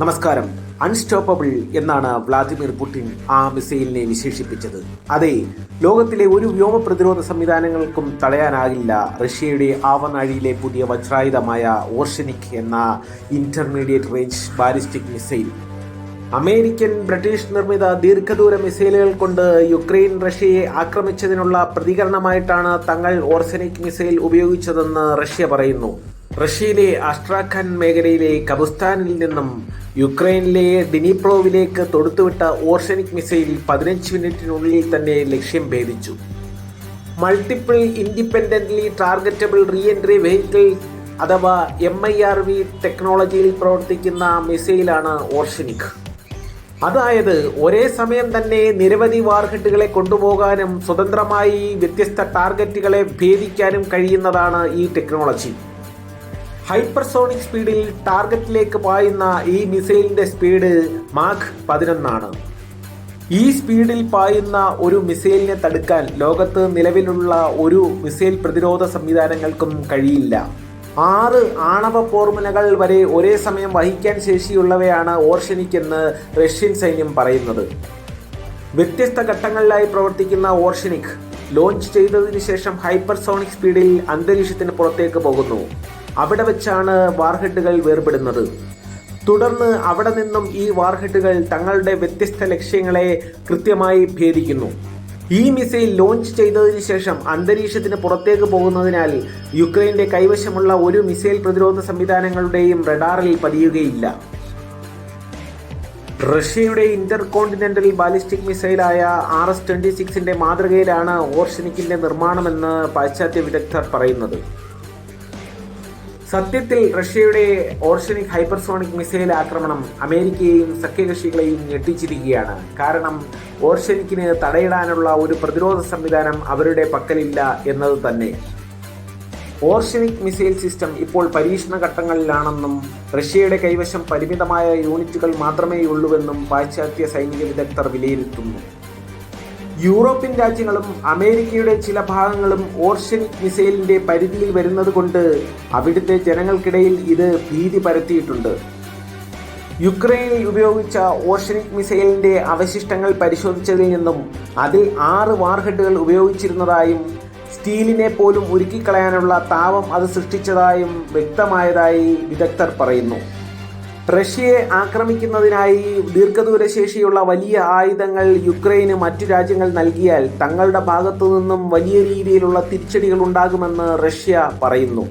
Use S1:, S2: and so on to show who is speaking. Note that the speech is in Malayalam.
S1: നമസ്കാരം. അൺസ്റ്റോപ്പബിൾ എന്നാണ് വ്ളാദിമിർ പുടിൻ ആ മിസൈലിനെ വിശേഷിപ്പിച്ചത്. അതെ ലോകത്തിലെ ഒരു വ്യോമ പ്രതിരോധ സംവിധാനങ്ങൾക്കും തടയാനാകില്ല റഷ്യയുടെ ആവനാഴിയിലെ പുതിയ വജ്രായുധമായ ഓർഷനിക് എന്ന intermediate range ballistic missile American British നിർമ്മിത ദീർഘദൂര മിസൈലുകൾ കൊണ്ട് യുക്രൈൻ റഷ്യയെ ആക്രമിച്ചതിനുള്ള പ്രതികരണമായിട്ടാണ് തങ്ങൾ ഓർസനിക് മിസൈൽ ഉപയോഗിച്ചതെന്ന് റഷ്യ പറയുന്നു. റഷ്യയിലെ അസ്ട്രാഖാൻ മേഖലയിലെ കബുസ്ഥാനിൽ നിന്നും യുക്രൈനിലെ ഡിനിപ്രോവിലേക്ക് തൊടുത്തുവിട്ട ഓർഷനിക് മിസൈൽ പതിനഞ്ച് മിനിറ്റിനുള്ളിൽ തന്നെ ലക്ഷ്യം ഭേദിച്ചു. Multiple independently targetable reentry vehicle അഥവാ എം ഐ ആർ വി ടെക്നോളജിയിൽ പ്രവർത്തിക്കുന്ന മിസൈലാണ് ഓർഷനിക് അതായത് ഒരേ സമയം തന്നെ നിരവധി വാർഹെഡുകളെ കൊണ്ടുപോകാനും സ്വതന്ത്രമായി വ്യത്യസ്ത ടാർഗറ്റുകളെ ഭേദിക്കാനും കഴിയുന്നതാണ് ഈ ടെക്നോളജി. ഹൈപ്പർസോണിക് സ്പീഡിൽ ടാർഗറ്റിലേക്ക് പായുന്ന ഈ മിസൈലിന്റെ സ്പീഡ് മാഖ് പതിനൊന്നാണ്. ഈ സ്പീഡിൽ പായുന്ന ഒരു മിസൈലിനെ തടുക്കാൻ ലോകത്ത് നിലവിലുള്ള ഒരു മിസൈൽ പ്രതിരോധ സംവിധാനങ്ങൾക്കും കഴിയില്ല. ആറ് ആണവ ഫോർമുലകൾ വരെ ഒരേ സമയം വഹിക്കാൻ ശേഷിയുള്ളവയാണ് ഓർഷനിക് എന്ന് റഷ്യൻ സൈന്യം പറയുന്നത്. വ്യത്യസ്ത ഘട്ടങ്ങളിലായി പ്രവർത്തിക്കുന്ന ഓർഷനിക് ലോഞ്ച് ചെയ്തതിനു ശേഷം ഹൈപ്പർസോണിക് സ്പീഡിൽ അന്തരീക്ഷത്തിന് പുറത്തേക്ക് പോകുന്നു. അവിടെ വെച്ചാണ് വാർഹെഡുകൾ വേർപെടുന്നത്. തുടർന്ന് അവിടെ നിന്നും ഈ വാർഹെഡുകൾ തങ്ങളുടെ വ്യത്യസ്ത ലക്ഷ്യങ്ങളെ കൃത്യമായി ഭേദിക്കുന്നു. ഈ മിസൈൽ ലോഞ്ച് ചെയ്തതിന് ശേഷം അന്തരീക്ഷത്തിന് പുറത്തേക്ക് പോകുന്നതിനാൽ യുക്രൈന്റെ കൈവശമുള്ള ഒരു മിസൈൽ പ്രതിരോധ സംവിധാനങ്ങളുടെയും റഡാറിൽ പതിയുകയില്ല. റഷ്യയുടെ ഇന്റർ കോണ്ടിനെന്റൽ ബാലിസ്റ്റിക് മിസൈലായ ആർ എസ് ട്വന്റി സിക്സിന്റെ മാതൃകയിലാണ് ഓർഷനിക്കിന്റെ നിർമ്മാണമെന്ന് പാശ്ചാത്യ വിദഗ്ധർ പറയുന്നത്. സത്യത്തിൽ റഷ്യയുടെ ഓർഷനിക് ഹൈപ്പർസോണിക് മിസൈൽ ആക്രമണം അമേരിക്കയെയും സഖ്യകക്ഷികളെയും ഞെട്ടിച്ചിരിക്കുകയാണ്. കാരണം ഓർഷനിക്കിന് തടയിടാനുള്ള ഒരു പ്രതിരോധ സംവിധാനം അവരുടെ പക്കലില്ല എന്നത് തന്നെ. ഓർഷനിക് മിസൈൽ സിസ്റ്റം ഇപ്പോൾ പരീക്ഷണ ഘട്ടങ്ങളിലാണെന്നും റഷ്യയുടെ കൈവശം പരിമിതമായ യൂണിറ്റുകൾ മാത്രമേയുള്ളൂവെന്നും പാശ്ചാത്യ സൈനിക വിദഗ്ധർ വിലയിരുത്തുന്നു. യൂറോപ്യൻ രാജ്യങ്ങളും അമേരിക്കയുടെ ചില ഭാഗങ്ങളും ഓർഷനിക് മിസൈലിന്റെ പരിധിയിൽ വരുന്നത് കൊണ്ട് അവിടുത്തെ ജനങ്ങൾക്കിടയിൽ ഇത് ഭീതി പരത്തിയിട്ടുണ്ട്. യുക്രൈനിൽ ഉപയോഗിച്ച ഓർഷനിക് മിസൈലിന്റെ അവശിഷ്ടങ്ങൾ പരിശോധിച്ചതിൽ നിന്നും അതിൽ ആറ് വാർഹെഡുകൾ ഉപയോഗിച്ചിരുന്നതായും സ്റ്റീലിനെ പോലും ഉരുക്കിക്കളയാനുള്ള താപം അത് സൃഷ്ടിച്ചതായും വ്യക്തമായതായി വിദഗ്ധർ പറയുന്നു. റഷ്യയെ ആക്രമിക്കുന്നതിനായി ദീർഘദൂരശേഷിയുള്ള വലിയ ആയുധങ്ങൾ യുക്രൈന് മറ്റു രാജ്യങ്ങൾ നൽകിയാൽ തങ്ങളുടെ ഭാഗത്തു നിന്നും വലിയ രീതിയിലുള്ള തിരിച്ചടികൾ ഉണ്ടാകുമെന്ന് റഷ്യ പറയുന്നു.